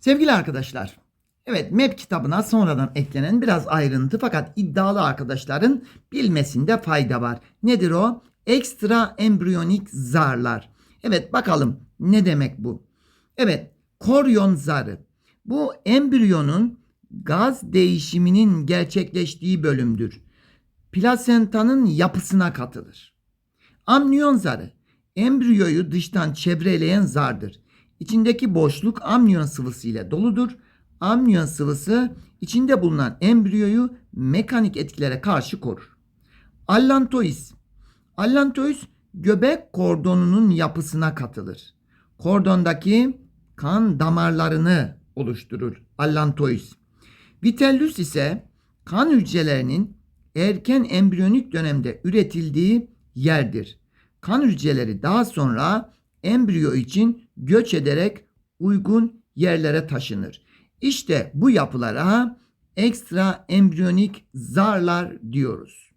Sevgili arkadaşlar, evet MEP kitabına sonradan eklenen biraz ayrıntı fakat iddialı arkadaşların bilmesinde fayda var. Nedir o? Ekstra embriyonik zarlar. Evet bakalım ne demek bu? Evet, koryon zarı. Bu embriyonun gaz değişiminin gerçekleştiği bölümdür. Plasentanın yapısına katılır. Amniyon zarı embriyoyu dıştan çevreleyen zardır. İçindeki boşluk amniyon sıvısı ile doludur. Amniyon sıvısı içinde bulunan embriyoyu mekanik etkilere karşı korur. Allantois. Allantois göbek kordonunun yapısına katılır. Kordondaki kan damarlarını oluşturur. Allantois. Vitellus ise kan hücrelerinin erken embriyonik dönemde üretildiği yerdir. Kan hücreleri daha sonra embriyo için göç ederek uygun yerlere taşınır. İşte bu yapılara ekstra embriyonik zarlar diyoruz.